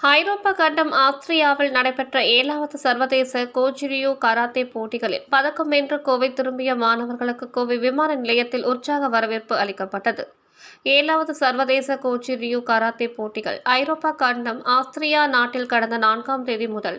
ஐரோப்பா கண்டம் ஆஸ்திரியாவில் நடைபெற்ற ஏழாவது சர்வதேச கோஜிரியோ கராத்தே போட்டிகளில் பதக்கம் வென்று கோவை திரும்பிய மாணவர்களுக்கு கோவை விமான நிலையத்தில் உற்சாக வரவேற்பு அளிக்கப்பட்டது. ஏழாவது சர்வதேச கோச்சிரியோ கராத்தே போட்டிகள் ஐரோப்பா கண்டம் ஆஸ்திரியா நாட்டில் கடந்த நான்காம் தேதி முதல்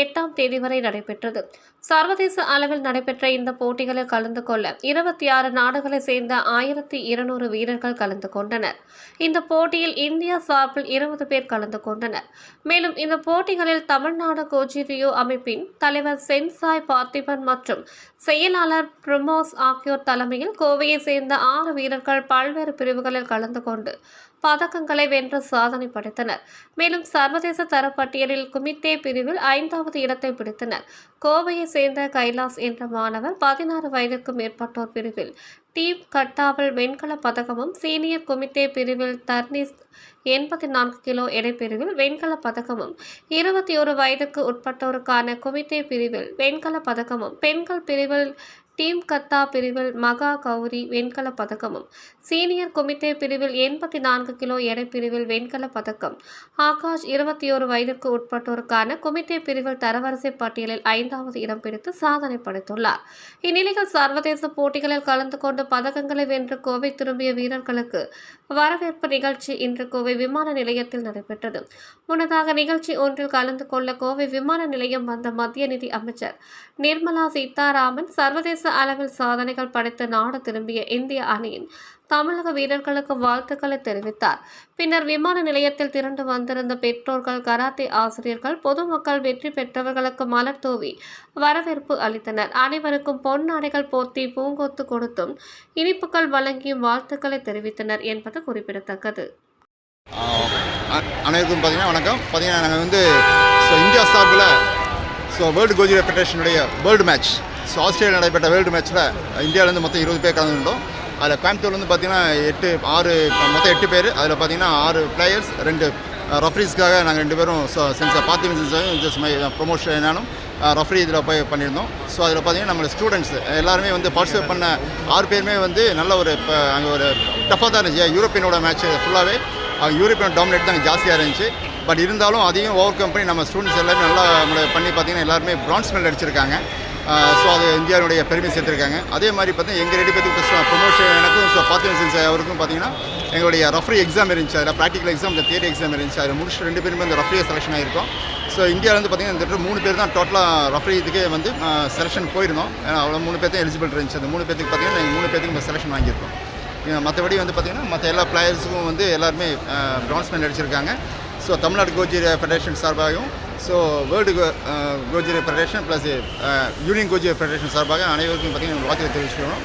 எட்டாம் தேதி வரை நடைபெற்றது. சர்வதேச அளவில் நடைபெற்ற இந்த போட்டிகளில் கலந்து கொள்ள இருபத்தி ஆறு நாடுகளைச் சேர்ந்த ஆயிரத்தி இருநூறு வீரர்கள் கலந்து கொண்டனர். இந்த போட்டியில் இந்தியா சார்பில் இருபது பேர் கலந்து கொண்டனர். மேலும் இந்த போட்டிகளில் தமிழ்நாடு கோஜிரியோ அமைப்பின் தலைவர் சென்சாய் பார்த்திபன் மற்றும் செயலாளர் பிரமோஸ் ஆகியோர் தலைமையில் கோவையை சேர்ந்த ஆறு வீரர்கள் பல்வேறு பிரிவுகளில் கலந்து கொண்டு பதக்கங்களை வென்று சாதனை படைத்தனர். மேலும் சர்வதேச தரப்பட்டியலில் குமித்தே பிரிவில் ஐந்தாவது இரண்டாவது இடத்தை பிடித்தனர். கோவையை சேர்ந்த கைலாஸ் என்ற மாணவர் பதினாறு வயதிற்கும் மேற்பட்டோர் பிரிவில் டீம் கட்டாவில் வெண்கல பதக்கமும் சீனியர் குமித்தே பிரிவில் தர்னிஸ் எண்பத்தி நான்கு கிலோ எடைப்பிரிவில் வெண்கல பதக்கமும் இருபத்தி ஒரு வயதுக்கு உட்பட்டோருக்கான குமித்தே பிரிவில் வெண்கல பதக்கமும் பெண்கள் பிரிவில் டீம் கத்தா பிரிவில் மகா கௌரி வெண்கலப் பதக்கமும். சீனியர் குமித்தே பிரிவில் எண்பத்தி நான்கு கிலோ எடை பிரிவில் வெண்கலப் பதக்கம். ஆகாஷ் இருபத்தி ஒரு வயதிற்கு உட்பட்டோருக்கான குமித்தே பிரிவில் தரவரிசை பட்டியலில் ஐந்தாவது இடம் பிடித்து சாதனை படைத்துள்ளார். இந்நிலையில் சர்வதேச போட்டிகளில் கலந்து கொண்டு பதக்கங்களை வென்று கோவை திரும்பிய வீரர்களுக்கு வரவேற்பு நிகழ்ச்சி இன்று கோவை விமான நிலையத்தில் நடைபெற்றது. முன்னதாக நிகழ்ச்சி ஒன்றில் கலந்து கொள்ள கோவை விமான நிலையம் வந்த மத்திய நிதி அமைச்சர் நிர்மலா சீதாராமன் சர்வதேச சர்வதேச அளவில் சாதனைகள் படைத்து நாடு திரும்பிய இந்திய அணியின் தமிழக வீரர்களுக்கு வாழ்த்துக்களை தெரிவித்தார். பின்னர் விமான நிலையத்தில் திரண்டு வந்திருந்த பெற்றோர்கள் கராத்தே ஆசிரியர்கள் பொதுமக்கள் வெற்றி பெற்றவர்களுக்கு மலர் தூவி வரவேற்பு அளித்தனர். அனைவருக்கும் பொன்னாடைகள் போர்த்தி பூங்கொத்து கொடுத்தும் இனிப்புகள் வழங்கியும் வாழ்த்துக்களை தெரிவித்தனர் என்பது குறிப்பிடத்தக்கது. அனைவருக்கும் பார்த்தீங்கன்னா வணக்கம். பார்த்தீங்கன்னா நாங்கள் வந்து ஸோ இந்தியா சார்பில் ஸோ வேர்ல்டு கோஜி ஃபெடரேஷனுடைய வேர்ல்டு மேட்ச் ஸோ ஆஸ்திரேலியா நடைபெற்ற வேர்ல்டு மேட்ச்சில் இந்தியாவிலேருந்து மொத்தம் இருபது பேர் கலந்துட்டோம் அதில் கோயம்புத்தூர்லேருந்து பார்த்தீங்கன்னா எட்டு ஆறு மொத்தம் எட்டு பேர். அதில் பார்த்தீங்கன்னா ஆறு பிளேயர்ஸ் ரெண்டு ரெஃப்ரீஸ்க்காக நாங்கள் ரெண்டு பேரும் ஸோ சென்ஸ் பார்த்திபன் சென்சாயும் ஜஸ்ட் மை ப்ரொமோஷன் என்னாலும் ரஃப்ரி இதில் போய் பண்ணியிருந்தோம். ஸோ அதில் பார்த்தீங்கன்னா நம்ம ஸ்டூடெண்ட்ஸ் எல்லாருமே வந்து பார்ட்டிசிபேட் பண்ண ஆறு பேருமே வந்து நல்ல ஒரு இப்போ அங்கே ஒரு டஃப்பாக தான் இருந்துச்சு. யூரோப்பியனோட மேட்ச் ஃபுல்லாகவே அவங்க யூரோப்பியன் டாமினேட் தான் ஜாஸ்தியாக இருந்துச்சு. பட் இருந்தாலும் அதையும் ஓவர் கம் பண்ணி நம்ம ஸ்டூடெண்ட்ஸ் எல்லாருமே நல்லா நம்மளை பண்ணி பார்த்தீங்கன்னா எல்லாருமே பிரான்ஸ் மெடல் அடிச்சிருக்காங்க. ஸோ அது இந்தியாவுடைய பெருமை சேர்த்துருக்காங்க. அதே மாதிரி பார்த்தீங்கன்னா எங்கள் ரெண்டு பேருக்கு ப்ரொமோஷன் எனக்கும் ஸோ பார்த்திபன் சென்ஸ் அவருக்கும் பார்த்தீங்கன்னா எங்களுடைய ரஃப்ரி எக்ஸாம் இருந்துச்சு. அதில் ப்ராக்டிக்கல் எக்ஸாம் இந்த தியரி எக்ஸாம் இருந்துச்சு. அதில் முடிச்சு ரெண்டு பேருமே இந்த ரஃப்ரியை செலெக்ஷன் ஆகிருக்கோம் ஸோ இந்தியாவிலேருந்து பார்த்தீங்கன்னா இந்த மூணு பேர் தான் டோட்டலாக ரஃப்ரி இதுக்கே வந்து செலெக்ஷன் போயிருந்தோம். ஏன்னா அவ்வளோ மூணு பேர் தான் எலிஜிபிள் இருந்துச்சு. அந்த மூணு பேர்த்துக்கு பார்த்தீங்கன்னா எங்கள் மூணு பேருக்கு செலெக்ஷன் வாங்கியிருக்கோம். மற்றபடி வந்து பார்த்திங்கன்னா மற்ற எல்லா பிளேயர்ஸுக்கும் வந்து எல்லாருமே பிரான்ஸ் மெடல் அடிச்சிருக்காங்க. ஸோ தமிழ்நாடு கோஜி ஃபெடரேஷன் சார்பாகவும் ஸோ வேர்ல்டு கோஜிர ஃபெடரேஷன் ப்ளஸ் யூனியன் கோஜிர ஃபெடரேஷன் சார்பாக அனைவருக்கும் பார்த்திங்கன்னா வாழ்த்துக்களை தெரிவிச்சுக்கிறோம்